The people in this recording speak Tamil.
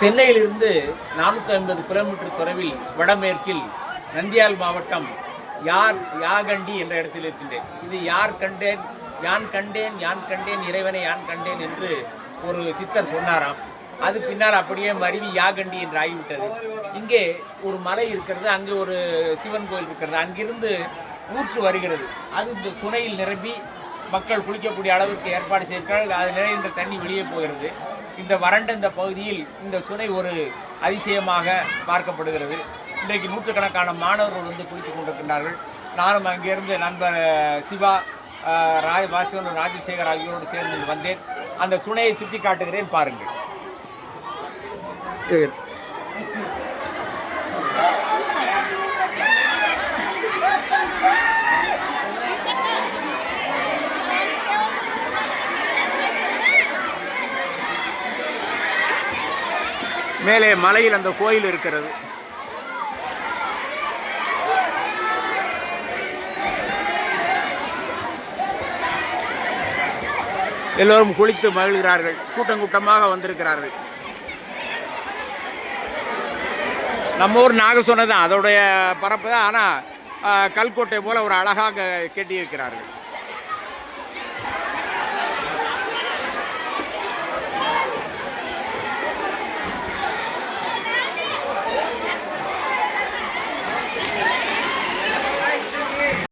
சென்னையிலிருந்து நானூற்றி ஐம்பது கிலோமீட்டர் தொலைவில் வடமேற்கில் நந்தியால் மாவட்டம் யார் யாகண்டி என்ற இடத்தில் இருக்கின்றேன். இது யார் கண்டேன் யான் கண்டேன் யான் கண்டேன் இறைவனை யான் கண்டேன் என்று ஒரு சித்தர் சொன்னாராம். அது பின்னால் அப்படியே மருவி யாகண்டி என்று ஆகிவிட்டது. இங்கே ஒரு மலை இருக்கிறது அங்கே ஒரு சிவன் கோயில் இருக்கிறது. அங்கிருந்து ஊற்று வருகிறது. அது இந்த துணையில் நிரம்பி மக்கள் குளிக்கக்கூடிய அளவிற்கு ஏற்பாடு செய்திருக்கிறார்கள். அது நிறைந்த தண்ணி வெளியே போகிறது. இந்த வறண்ட இந்த பகுதியில் இந்த சுனை ஒரு அதிசயமாக பார்க்கப்படுகிறது. இன்றைக்கு நூற்றுக்கணக்கான மாணவர்கள் வந்து குளித்துக் கொண்டிருக்கின்றார்கள். நானும் அங்கிருந்து நண்பர் சிவா ராஜ ராஜ் ராஜசேகர் ஆகியோரோடு சேர்ந்து வந்தேன். அந்த சுனையை சுட்டி காட்டுகிறேன் பாருங்கள் மேலே மலையில் அந்த கோயில் இருக்கிறது. எல்லோரும் குளித்து மகிழ்கிறார்கள். கூட்டம் கூட்டமாக வந்திருக்கிறார்கள். நம்ம ஊர் நாகசோனை தான். அதோடைய பரப்பு தான். ஆனால் கல்கோட்டை போல ஒரு அழகாக கெட்டியிருக்கிறார்கள்.